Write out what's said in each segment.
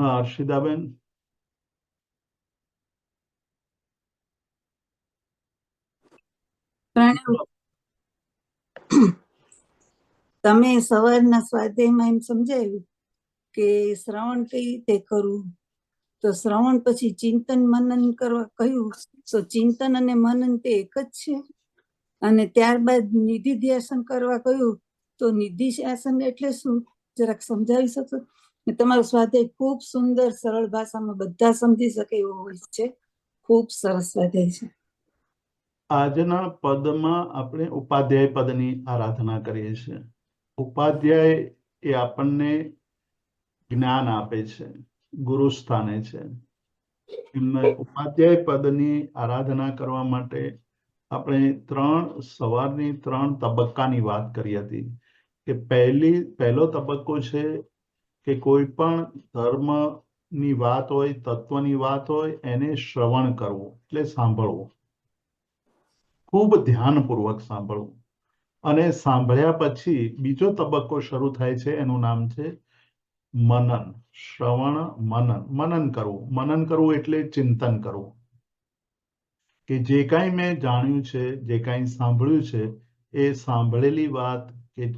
હર્ષિદાબેન તમે સવારના સ્વાધ્યાયમાં એમ સમજાવ્યું કે શ્રવણ કઈ રીતે કરવું? તો શ્રવણ પછી ચિંતન મનન કરવા કહ્યું, તો ચિંતન અને મનન તે એક જ છે. અને ત્યારબાદ નિધિ ધ્યાસન કરવા કહ્યું, તો નિધિ આસન એટલે શું? જરાક સમજાવી શકો? તમારો સ્વાધ્યાય ખૂબ સુંદર, સરળ ભાષામાં બધા સમજી શકે એવો હોય છે. ખૂબ સરસ સ્વાધ્યાય છે. આજના પદમાં આપણે ઉપાધ્યાય પદની આરાધના કરીએ છીએ. ઉપાધ્યાય એ આપણને જ્ઞાન આપે છે, ગુરુ સ્થાને છે. એમને ઉપાધ્યાય પદની આરાધના કરવા માટે આપણે ત્રણ, સવારની ત્રણ તબક્કાની વાત કરી હતી કે પહેલી, પહેલો તબક્કો છે કે કોઈ પણ ધર્મની વાત હોય, તત્વની વાત હોય, એને શ્રવણ કરવું, એટલે સાંભળવું. ખૂબ ધ્યાનપૂર્વક સાંભળવું. અને સાંભળ્યા પછી બીજો તબક્કો શરૂ થાય છે, એનું નામ છે મનન. શ્રવણ, મનન. મનન કરવું. મનન કરવું એટલે ચિંતન કરવું. કે જે કાંઈ મેં જાણ્યું છે, જે કાંઈ સાંભળ્યું છે, એ સાંભળેલી વાત કે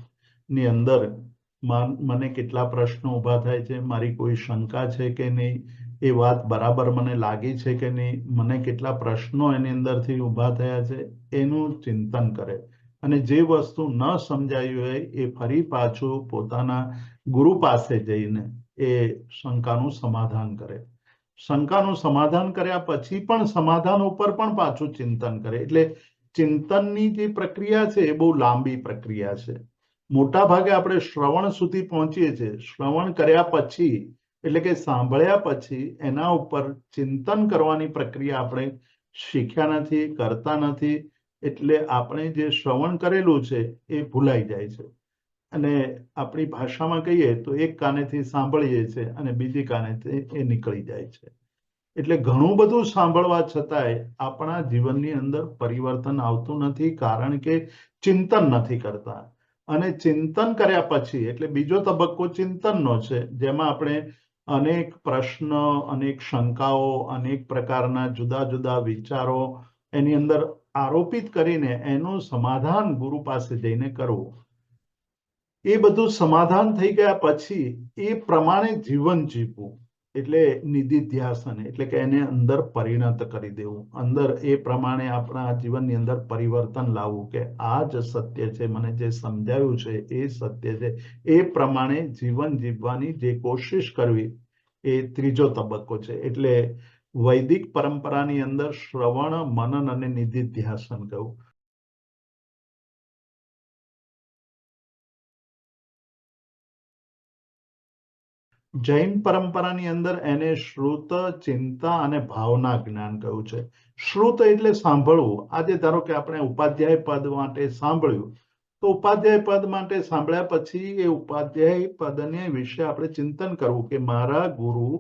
ની અંદર મન- કેટલા પ્રશ્નો ઊભા થાય છે, મારી કોઈ શંકા છે કે નહીં, એ વાત બરાબર મને લાગી છે કે નહીં, મને કેટલા પ્રશ્નો એની અંદરથી ઊભા થયા છે, એનું ચિંતન કરે. અને જે વસ્તુ ન સમજાયું હોય એ ફરી પાછું પોતાના ગુરુ પાસે જઈને એ શંકાનું સમાધાન કરે. શંકાનું સમાધાન કર્યા પછી પણ સમાધાન ઉપર પણ પાછું ચિંતન કરે. એટલે ચિંતનની જે પ્રક્રિયા છે એ બહુ લાંબી પ્રક્રિયા છે. મોટા ભાગે આપણે શ્રવણ સુધી પહોંચીએ છીએ. શ્રવણ કર્યા પછી, એટલે કે સાંભળ્યા પછી, એના ઉપર ચિંતન કરવાની પ્રક્રિયા આપણે શીખ્યા નથી, કરતા નથી, એટલે આપણે જે શ્રવણ કરેલું છે, એ ભૂલાઈ જાય છે. અને આપણી ભાષામાં કહીએ તો એક કાનેથી સાંભળીએ છીએ અને બીજી કાનેથી એ નીકળી જાય છે. એટલે ઘણું બધું સાંભળવા છતાંય આપણા જીવનની અંદર પરિવર્તન આવતું નથી, કારણ કે ચિંતન નથી કરતા. અને ચિંતન કર્યા પછી, એટલે બીજો તબક્કો ચિંતનનો છે, જેમાં આપણે અનેક પ્રશ્ન, અનેક શંકાઓ, અનેક પ્રકારના જુદા જુદા વિચારો એની અંદર આરોપિત કરીને એનું સમાધાન ગુરુ પાસે જઈને કરવું. એ બધું સમાધાન થઈ ગયા પછી એ પ્રમાણે જીવન જીવવું. એટલે નિધિધ્યાસન, એટલે કે એને અંદર પરિણત કરી દેવું. અંદર એ પ્રમાણે આપણા જીવનની અંદર પરિવર્તન લાવવું કે આ જ સત્ય છે, મને જે સમજાયું છે એ સત્ય છે. એ પ્રમાણે જીવન જીવવાની જે કોશિશ કરવી એ ત્રીજો તબક્કો છે. એટલે વૈદિક પરંપરાની અંદર શ્રવણ, મનન અને નિધિધ્યાસન કહું. જૈન પરંપરાની અંદર એને શ્રુત ચિંતા અને ભાવના જ્ઞાન કહ્યું છે. શ્રુત એટલે સાંભળવું. આજે ધારો કે આપણે ઉપાધ્યાય પદ માટે સાંભળ્યું, તો ઉપાધ્યાય પદ માટે સાંભળ્યા પછી એ ઉપાધ્યાય પદને વિશે આપણે ચિંતન કરવું કે મારા ગુરુ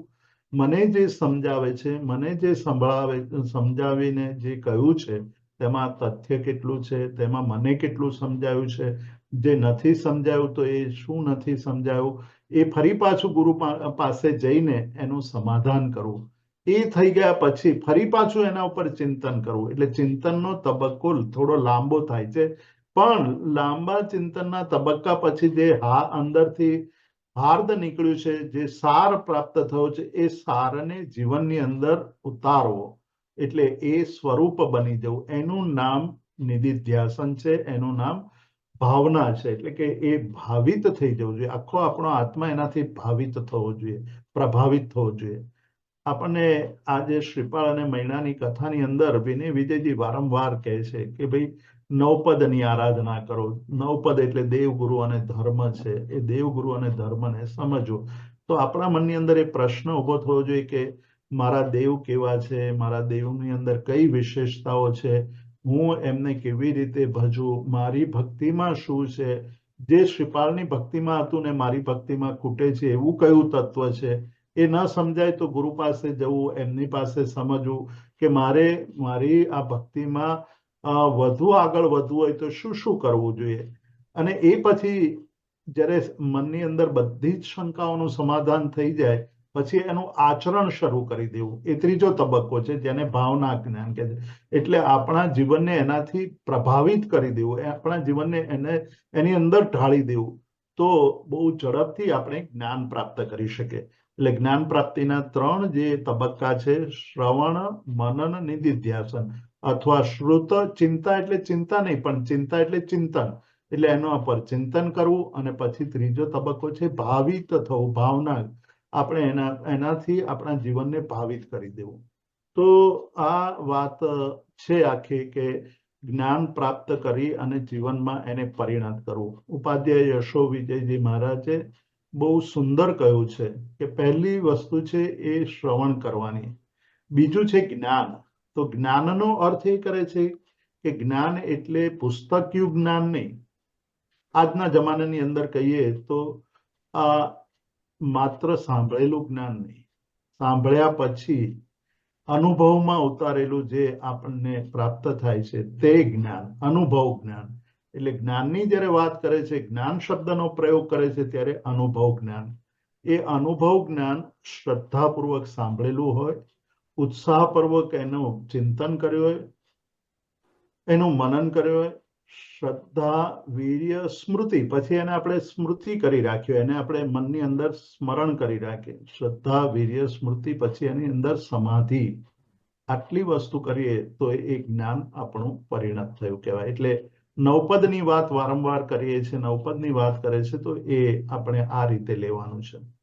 મને જે સમજાવે છે, મને જે સંભળાવે, સમજાવીને જે કહ્યું છે, તેમાં તથ્ય કેટલું છે, તેમાં મને કેટલું સમજાયું છે, જે નથી સમજાયું તો એ શું નથી સમજાયું? એ ફરી પાછું ગુરુ પાસે જઈને એનું સમાધાન કરવું. એ થઈ ગયા પછી ફરી પાછું એના ઉપર ચિંતન કરવું. એટલે ચિંતનનો તબક્કો થોડો લાંબો થાય છે. પણ લાંબા ચિંતનના તબક્કા પછી જે હા અંદરથી હાર્દ નીકળ્યું છે, જે સાર પ્રાપ્ત થયો છે, એ સારને જીવનની અંદર ઉતારવો. એટલે એ સ્વરૂપ બની જવું. એનું નામ નિધિધ્યાસન છે. એનું નામ ભાવના છે, એટલે કે એ ભાવિત થઈ જવું જોઈએ. આખો આપણો આત્મા એનાથી ભાવિત થવો જોઈએ, પ્રભાવિત થવો જોઈએ. આપણને આજે શ્રીપાળ અને મૈણાની કથાની અંદર વિનય વિજયજી વારંવાર કહે છે કે ભાઈ, નવપદની આરાધના કરો. નવપદ એટલે દેવગુરુ અને ધર્મ છે. એ દેવગુરુ અને ધર્મને સમજો. તો આપણા મનની અંદર એ પ્રશ્ન ઊભો થવો જોઈએ કે મારા દેવ કેવા છે? મારા દેવની અંદર કઈ વિશેષતાઓ છે? હું એમને કેવી રીતે ભજવું? મારી ભક્તિમાં શું છે? જે શ્રીપાલની ભક્તિમાં હતું ને મારી ભક્તિમાં ખૂટે છે એવું કયું તત્વ છે? એ ન સમજાય તો ગુરુ પાસે જવું, એમની પાસે સમજવું કે મારે, મારી આ ભક્તિમાં વધુ આગળ વધવું હોય તો શું શું કરવું જોઈએ? અને એ પછી જ્યારે મનની અંદર બધી જ શંકાઓનું સમાધાન થઈ જાય પછી એનું આચરણ શરૂ કરી દેવું. એ ત્રીજો તબક્કો છે જેને ભાવના જ્ઞાન કહે છે. એટલે આપણા જીવનને એનાથી પ્રભાવિત કરી દેવું. આપણા જીવનને એને એની અંદર ઢાળી દેવું. તો બહુ ઝડપથી આપણે જ્ઞાન પ્રાપ્ત કરી શકીએ. એટલે જ્ઞાન પ્રાપ્તિના ત્રણ જે તબક્કા છે, શ્રવણ, મનન નિધિધ્યાસન. અથવા શ્રુત ચિંતા એટલે ચિંતા નહીં, પણ ચિંતા એટલે ચિંતન. એટલે એના પર ચિંતન કરવું અને પછી ત્રીજો તબક્કો છે, ભાવિત થવું, ભાવના. આપણે એના, એનાથી આપણા જીવનને ભાવિત કરી દેવું. તો આ વાત છે આખી કે જ્ઞાન પ્રાપ્ત કરી અને જીવનમાં એને પરિણત કરવું. ઉપાધ્યાય યશો વિજયજી મહારાજે બહુ સુંદર કહ્યું છે કે પહેલી વસ્તુ છે એ શ્રવણ કરવાની. બીજું છે જ્ઞાન. તો જ્ઞાનનો અર્થ એ કરે છે કે જ્ઞાન એટલે પુસ્તકિયું જ્ઞાન નહીં. આજના જમાનાની અંદર કહીએ તો આ માત્ર સાંભળેલું જ્ઞાન નહીં. સાંભળ્યા પછી અનુભવમાં ઉતારેલું જે આપણને પ્રાપ્ત થાય છે તે જ્ઞાન, અનુભવ જ્ઞાન. એટલે જ્ઞાનની જ્યારે વાત કરે છે, જ્ઞાન શબ્દનો પ્રયોગ કરે છે ત્યારે અનુભવ જ્ઞાન. એ અનુભવ જ્ઞાન શ્રદ્ધાપૂર્વક સાંભળેલું હોય, ઉત્સાહપૂર્વક એનું ચિંતન કર્યું હોય, એનું મનન કર્યું હોય શ્રદ્ધા, વીર્ય, સ્મૃતિ. પછી એને આપણે સ્મૃતિ કરી રાખ્યું એને આપણે મનની અંદર સ્મરણ કરી રાખીએ. શ્રદ્ધા, વીર્ય, સ્મૃતિ, પછી એની અંદર સમાધિ. આટલી વસ્તુ કરીએ તો એ જ્ઞાન આપણું પરિણત થયું કહેવાય. એટલે નવપદની વાત વારંવાર કરીએ છીએ, નવપદની વાત કરે છે, તો એ આપણે આ રીતે લેવાનું છે.